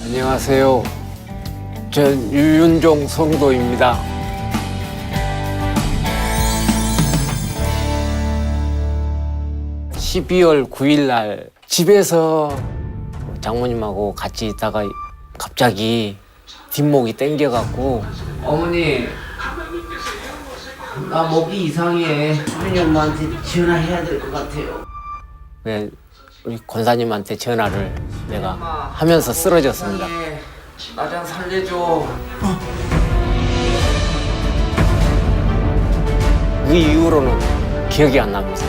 안녕하세요. 전 유윤종 성도입니다. (12월 9일) 날 집에서 장모님하고 같이 있다가 갑자기 뒷목이 땡겨갖고 어머니 나 목이 이상해 수빈이 엄마한테 전화해야 될 것 같아요 왜 우리 권사님한테 전화를 내가 하면서 쓰러졌습니다. 나좀 살려줘. 그 이후로는 기억이 안 납니다.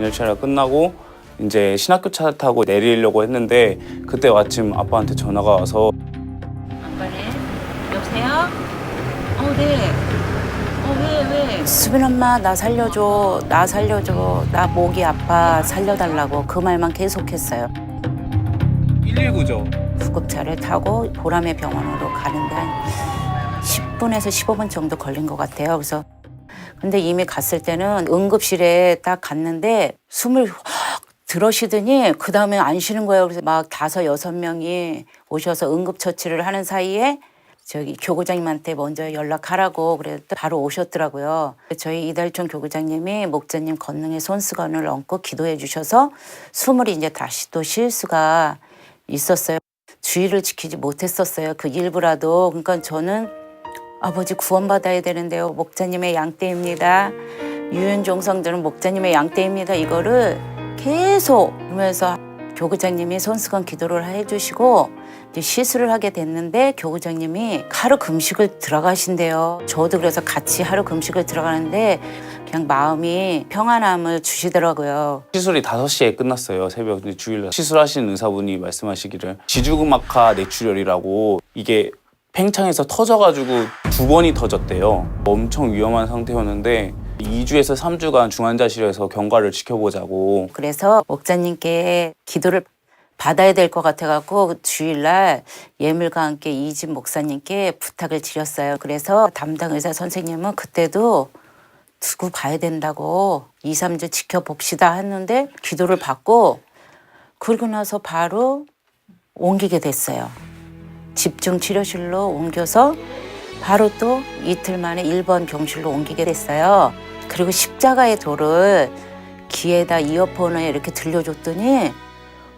열차가 끝나고 이제 신학교 차 타고 내리려고 했는데 그때 마침 아빠한테 전화가 와서 어, 네. 어, 왜, 왜? 수빈 엄마 나 살려줘 나 살려줘 나 목이 아파 살려달라고 그 말만 계속했어요 119죠. 구급차를 타고 보람의 병원으로 가는데 한 10분에서 15분 정도 걸린 것 같아요 그래서 근데 이미 갔을 때는 응급실에 딱 갔는데 숨을 확 들어쉬더니 그 다음에 안 쉬는 거예요 그래서 막 다섯 여섯 명이 오셔서 응급처치를 하는 사이에 저기 교구장님한테 먼저 연락하라고 그래서 바로 오셨더라고요. 저희 이달총 교구장님이 목자님 건능의 손수건을 얹고 기도해 주셔서 숨을 이제 다시 또쉴 수가 있었어요. 주의를 지키지 못했었어요. 그 일부라도. 그러니까 저는 아버지 구원받아야 되는데요. 목자님의 양떼입니다. 유윤종 성들은 목자님의 양떼입니다. 이거를 계속 그러면서 교구장님이 손수건 기도를 해주시고 이제 시술을 하게 됐는데 교구장님이 하루 금식을 들어가신대요. 저도 그래서 같이 하루 금식을 들어가는데 그냥 마음이 평안함을 주시더라고요. 시술이 5시에 끝났어요. 새벽 주일날 시술하시는 의사분이 말씀하시기를 지주근막하 뇌출혈이라고 이게 팽창해서 터져가지고 두 번이 터졌대요. 엄청 위험한 상태였는데 2주에서 3주간 중환자실에서 경과를 지켜보자고 그래서 목자님께 기도를 받아야 될 것 같아갖고 그 주일날 예물과 함께 이진 목사님께 부탁을 드렸어요. 그래서 담당 의사 선생님은 그때도 두고 봐야 된다고 2, 3주 지켜봅시다 했는데 기도를 받고 그러고 나서 바로 옮기게 됐어요. 집중 치료실로 옮겨서 바로 또 이틀 만에 1번 병실로 옮기게 됐어요. 그리고 십자가의 돌을 귀에다 이어폰을 이렇게 들려줬더니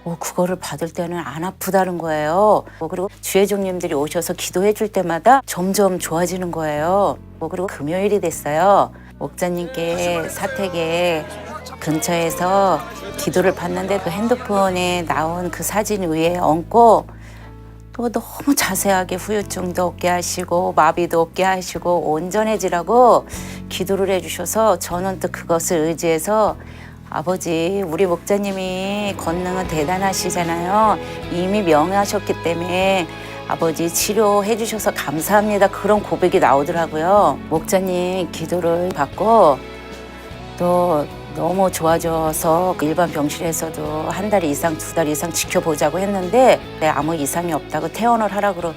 어, 그거를 받을 때는 안 아프다는 거예요. 어, 그리고 주회종님들이 오셔서 기도해 줄 때마다 점점 좋아지는 거예요. 어, 그리고 금요일이 됐어요. 목자님께 사택에 근처에서 기도를 받는데 그 핸드폰에 나온 그 사진 위에 얹고 또 너무 자세하게 후유증도 없게 하시고 마비도 없게 하시고 온전해지라고 기도를 해주셔서 저는 또 그것을 의지해서 아버지 우리 목자님이 권능은 대단하시잖아요. 이미 명하셨기 때문에 아버지 치료해 주셔서 감사합니다. 그런 고백이 나오더라고요. 목자님 기도를 받고 또 너무 좋아져서 그 일반 병실에서도 한 달 이상 두 달 이상 지켜보자고 했는데 네, 아무 이상이 없다고 퇴원을 하라고 그러-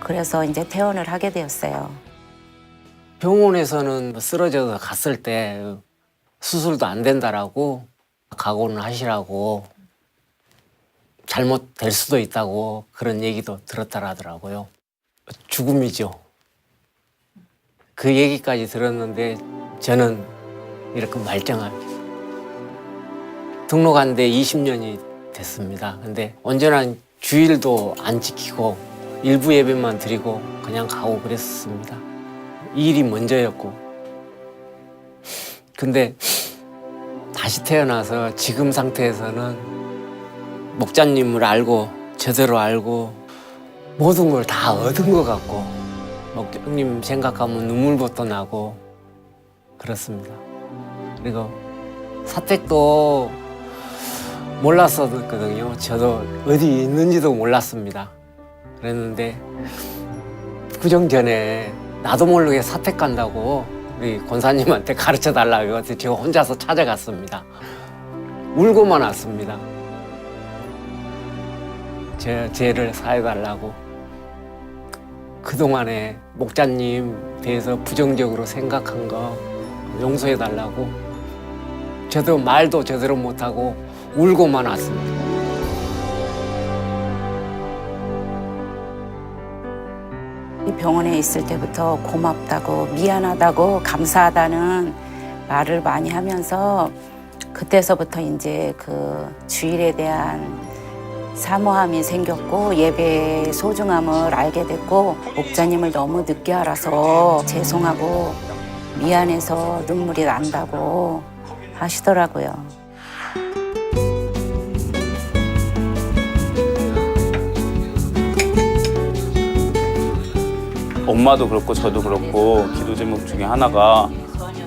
그래서 이제 퇴원을 하게 되었어요. 병원에서는 뭐 쓰러져서 갔을 때 수술도 안 된다라고 각오는 하시라고 잘못될 수도 있다고 그런 얘기도 들었다라더라고요. 죽음이죠. 그 얘기까지 들었는데 저는 이렇게 말짱하게 등록한 데 20년이 됐습니다. 근데 언제나 주일도 안 지키고 일부 예배만 드리고 그냥 가고 그랬습니다. 일이 먼저였고. 근데 다시 태어나서 지금 상태에서는 목자님을 알고 제대로 알고 모든 걸 다 얻은 것 같고 목자님 생각하면 눈물부터 나고 그렇습니다. 그리고 사택도 몰랐었거든요. 저도 어디 있는지도 몰랐습니다. 그랬는데 구정 전에 나도 모르게 사택 간다고 우리 권사님한테 가르쳐 달라고 해서 제가 혼자서 찾아갔습니다. 울고만 왔습니다. 제 죄를 사해 달라고. 그동안에 목자님 대해서 부정적으로 생각한 거 용서해 달라고 저도 말도 제대로 못하고 울고만 왔습니다. 이 병원에 있을 때부터 고맙다고 미안하다고 감사하다는 말을 많이 하면서 그때서부터 이제 그 주일에 대한 사모함이 생겼고 예배의 소중함을 알게 됐고 목자님을 너무 늦게 알아서 죄송하고 미안해서 눈물이 난다고 하시더라고요. 엄마도 그렇고 저도 그렇고 기도 제목 중에 하나가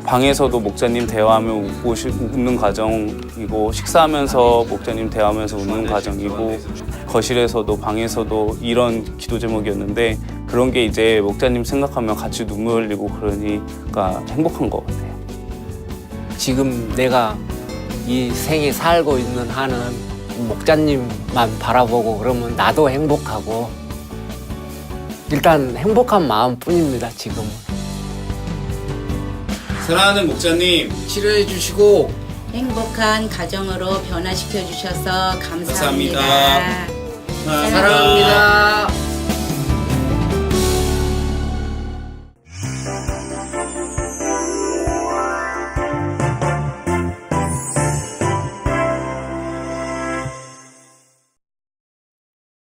방에서도 목자님 대화하며 웃고 시- 웃는 과정이고 식사하면서 목자님 대화하면서 웃는 과정이고 거실에서도 방에서도 이런 기도 제목이었는데 그런 게 이제 목자님 생각하면 같이 눈물 흘리고 그러니까 행복한 것 같아요. 지금 내가 이 생에 살고 있는 한은 목자님만 바라보고 그러면 나도 행복하고 일단 행복한 마음뿐입니다 지금은 사랑하는 목자님 치료해 주시고 행복한 가정으로 변화시켜 주셔서 감사합니다. 감사합니다. 사랑합니다.